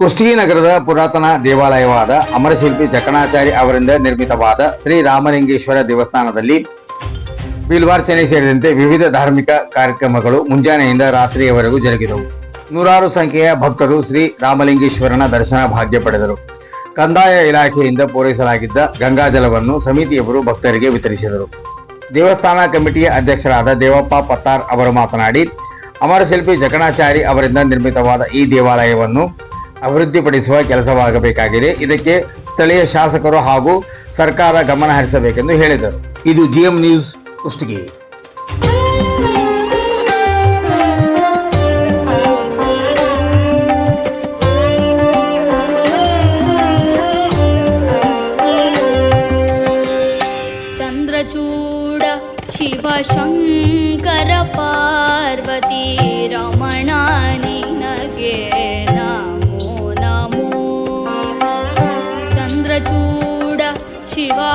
ಕುಷ್ಟಗಿ ನಗರದ ಪುರಾತನ ದೇವಾಲಯವಾದ ಅಮರಶಿಲ್ಪಿ ಜಕಣಾಚಾರಿ ಅವರಿಂದ ನಿರ್ಮಿತವಾದ ಶ್ರೀ ರಾಮಲಿಂಗೇಶ್ವರ ದೇವಸ್ಥಾನದಲ್ಲಿ ಬಿಲ್ವಾರ್ಚನೆ ಸೇರಿದಂತೆ ವಿವಿಧ ಧಾರ್ಮಿಕ ಕಾರ್ಯಕ್ರಮಗಳು ಮುಂಜಾನೆಯಿಂದ ರಾತ್ರಿಯವರೆಗೂ ಜರುಗಿದವು. ನೂರಾರು ಸಂಖ್ಯೆಯ ಭಕ್ತರು ಶ್ರೀ ರಾಮಲಿಂಗೇಶ್ವರನ ದರ್ಶನ ಭಾಗ್ಯ ಪಡೆದರು. ಕಂದಾಯ ಇಲಾಖೆಯಿಂದ ಪೂರೈಸಲಾಗಿದ್ದ ಗಂಗಾಜಲವನ್ನು ಸಮಿತಿಯವರು ಭಕ್ತರಿಗೆ ವಿತರಿಸಿದರು. ದೇವಸ್ಥಾನ ಕಮಿಟಿಯ ಅಧ್ಯಕ್ಷರಾದ ದೇವಪ್ಪ ಪತ್ತಾರ್ ಅವರು ಮಾತನಾಡಿ, ಅಮರಶಿಲ್ಪಿ ಜಕಣಾಚಾರಿ ಅವರಿಂದ ನಿರ್ಮಿತವಾದ ಈ ದೇವಾಲಯವನ್ನು ಅಭಿವೃದ್ಧಿಪಡಿಸುವ ಕೆಲಸವಾಗಬೇಕಾಗಿದೆ. ಇದಕ್ಕೆ ಸ್ಥಳೀಯ ಶಾಸಕರು ಹಾಗೂ ಸರ್ಕಾರ ಗಮನ ಹರಿಸಬೇಕೆಂದು ಹೇಳಿದರು. ಇದು ಜಿಎಂ ನ್ಯೂಸ್ ಕುಷ್ಟಗಿ ಶಿವಶಂಕರ, ಪಾರ್ವತಿ ರಮಣ ನಿನಗೆ शिवा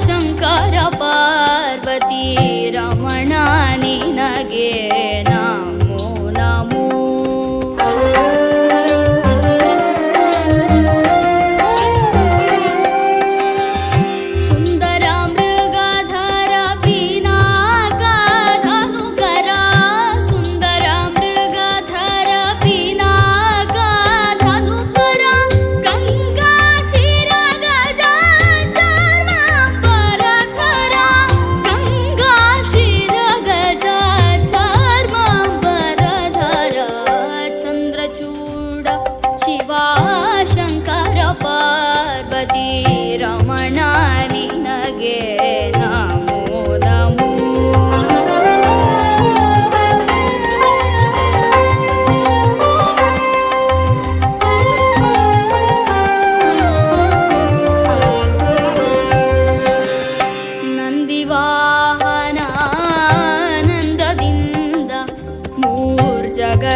शङ्कर पार्वती रमणानि नगेन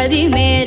சரி மேல்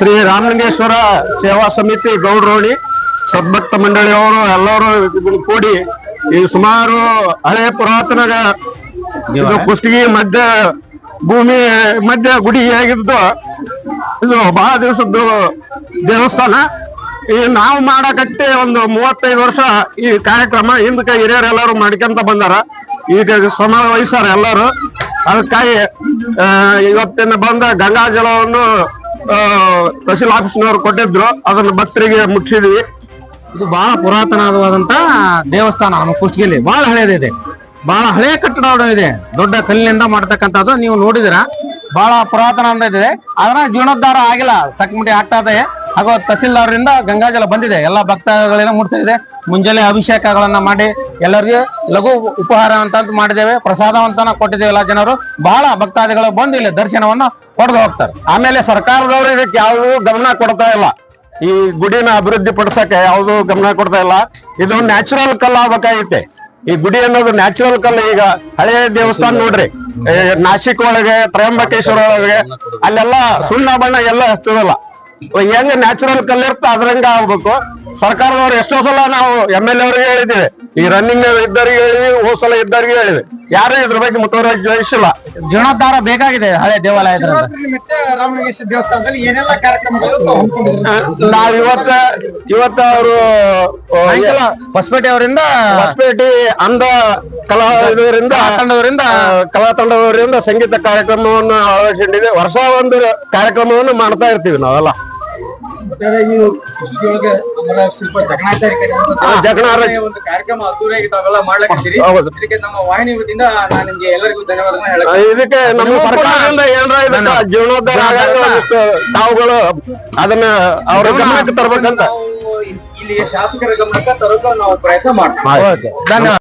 ಶ್ರೀ ರಾಮಲಿಂಗೇಶ್ವರ ಸೇವಾ ಸಮಿತಿ ಗೌಡ್ರೋಣಿ ಸದ್ಭಕ್ತ ಮಂಡಳಿಯವರು ಎಲ್ಲರೂ ಕೂಡಿ ಈ ಸುಮಾರು ಹಳೆ ಪುರಾತನ ಇದು ಕುಷ್ಟಗಿ ಮಧ್ಯ ಭೂಮಿ ಮಧ್ಯ ಗುಡಿ ಆಗಿದ್ದು ಇದು ಬಹಳ ದಿವಸದ್ದು ದೇವಸ್ಥಾನ. ಈ ನಾವು ಮಾಡಕಟ್ಟೆ ಒಂದು ಮೂವತ್ತೈದು ವರ್ಷ ಈ ಕಾರ್ಯಕ್ರಮ ಹಿಂದಕ್ಕೆ ಹಿರಿಯರೆಲ್ಲರೂ ಮಾಡ್ಕೊಂತ ಬಂದಾರ. ಈಗ ಸಮ ವಹಿಸ್ತಾರ ಎಲ್ಲರೂ. ಅದಕ್ಕಾಗಿ ಇವತ್ತಿನ ಬಂದ ಗಂಗಾ ಜಲವನ್ನು ಆ, ತಹಸೀಲ್ ಆಫೀಸ್ನವ್ರು ಕೊಟ್ಟಿದ್ರು. ಅದನ್ನ ಭಕ್ತರಿಗೆ ಮುಟ್ಟಿಸಿದ್ವಿ ಇದು ಬಹಳ ಪುರಾತನವಾದಂತ ದೇವಸ್ಥಾನ ನಮ್ಮ ಕುಷ್ಟಗಿಲಿ ಬಹಳ ಹಳೆಯದಿದೆ ಬಹಳ ಹಳೆ ಕಟ್ಟಡ ಇದೆ. ದೊಡ್ಡ ಕಲ್ಲಿನಿಂದ ಮಾಡ್ತಕ್ಕಂಥದ್ದು ನೀವು ನೋಡಿದಿರ ಬಹಳ ಪುರಾತನ ಅಂತ ಇದೆ. ಅದರ ಜೀರ್ಣೋದ್ಧಾರ ಆಗಿಲ್ಲ. ತಕ್ಕಮಟಿ ಆಗ್ತಾ ಇದೆ. ಹಾಗೂ ತಹಸೀಲ್ದಾರರಿಂದ ಗಂಗಾಜಲ ಬಂದಿದೆ. ಎಲ್ಲ ಭಕ್ತಗಳೆಲ್ಲ ಮುಟ್ತಾ ಇದೆ ಮುಂಜಾನೆ ಅಭಿಷೇಕಗಳನ್ನ ಮಾಡಿ, ಎಲ್ಲರಿಗೂ ಲಘು ಉಪಹಾರ ಅಂತ ಮಾಡಿದ್ದೇವೆ. ಪ್ರಸಾದವಂತನ ಕೊಟ್ಟಿದ್ದೇವೆ ಎಲ್ಲ ಜನರು. ಬಹಳ ಭಕ್ತಾದಿಗಳು ಬಂದು ಇಲ್ಲಿ ದರ್ಶನವನ್ನ ಪಡೆದು ಹೋಗ್ತಾರೆ. ಆಮೇಲೆ ಸರ್ಕಾರದವರು ಇದಕ್ಕೆ ಯಾವುದೂ ಗಮನ ಕೊಡ್ತಾ ಇಲ್ಲ. ಈ ಗುಡಿನ ಅಭಿವೃದ್ಧಿ ಪಡಿಸಕ್ಕೆ ಯಾವುದು ಗಮನ ಕೊಡ್ತಾ ಇಲ್ಲ. ಇದು ನ್ಯಾಚುರಲ್ ಕಲ್ ಆಗ್ಬೇಕಾಗೈತೆ. ಈ ಗುಡಿ ಅನ್ನೋದು ನ್ಯಾಚುರಲ್ ಕಲ್ ಈಗ ಹಳೆಯ ದೇವಸ್ಥಾನ ನೋಡ್ರಿ. ನಾಶಿಕ್ ಒಳಗೆ, ತ್ರಯಂಬಕೇಶ್ವರ ಒಳಗೆ, ಅಲ್ಲೆಲ್ಲ ಸುಣ್ಣ ಬಣ್ಣ ಎಲ್ಲ ಹಚ್ಚೋದಲ್ಲ. ಹೆಂಗ್ ನ್ಯಾಚುರಲ್ ಕಲ್ ಇರ್ತ ಅದ್ರಂಗ ಆಗ್ಬೇಕು. ಸರ್ಕಾರದವ್ರು ಎಷ್ಟೋ ಸಲ ನಾವು ಎಂ ಎಲ್ ಎ ಅವ್ರಿಗೆ ಹೇಳಿದ್ದೀವಿ. ಈ ರನ್ನಿಂಗ್ ಇದ್ದವ್ರಿಗೆ ಹೇಳಿವಿ ಹೋಸಲ ಸಲ ಇದ್ದವ್ರಿಗೆ ಹೇಳಿವಿ ಯಾರು ಇದ್ರ ಬಗ್ಗೆ ಮುತುವರ್ಜಿ ವಹಿಸಿಲ್ಲ. ಜೀರ್ಣೋದ್ಧಾರ ಬೇಕಾಗಿದೆ ಹಳೆ ದೇವಾಲಯ ರಾಮಲಿಂಗೇಶ್ವರ ದೇವಸ್ಥಾನದಲ್ಲಿ ಏನೆಲ್ಲ ಕಾರ್ಯಕ್ರಮಗಳು ಹಮ್ಮಿಕೊಂಡಿದ್ರು ನಾವ್ ಇವತ್ತ ಇವತ್ತ ಅವರು ಹೊಸಪೇಟೆ ಅವರಿಂದ ಹೊಸಪೇಟೆ ಅಂಧ ಕಲಾವಿದರಿಂದ ತಂಡದವರಿಂದ. ಕಲಾ ತಂಡದವರಿಂದ ಸಂಗೀತ ಕಾರ್ಯಕ್ರಮವನ್ನು ಅಳವಡಿಸಿಕೊಂಡಿದೆ ವರ್ಷ ಒಂದು ಕಾರ್ಯಕ್ರಮವನ್ನು ಮಾಡ್ತಾ ಇರ್ತೀವಿ ನಾವೆಲ್ಲ. ಒಂದು ಕಾರ್ಯಕ್ರಮ ಅದ್ದೂರಿಯಾಗಿ ತಾವೆಲ್ಲ ಹೌದು. ಇದಕ್ಕೆ ನಮ್ಮ ವಾಹಿನಿ ವತಿಯಿಂದ ನಾನು ನಿಮ್ಗೆ ಎಲ್ಲರಿಗೂ ಧನ್ಯವಾದಗಳನ್ನ ಹೇಳಕ್ ಇದಕ್ಕೆ ನಮ್ಮ ಸರ್ಕಾರದಿಂದ ಏನಾರ ಇದಕ್ಕ ಒಂದಿಷ್ಟು ತಾವುಗಳು ಅದನ್ನ ಅವ್ರ ಗಮನಕ್ಕೆ ತರ್ಬೇಕಂತ. ಇಲ್ಲಿಗೆ ಇಲ್ಲಿಯ ಶಾಸಕರ ಗಮನಕ್ಕೆ ತರೋಕೆ ನಾವು ಪ್ರಯತ್ನ ಮಾಡ್ತೀವಿ. ಧನ್ಯವಾದ.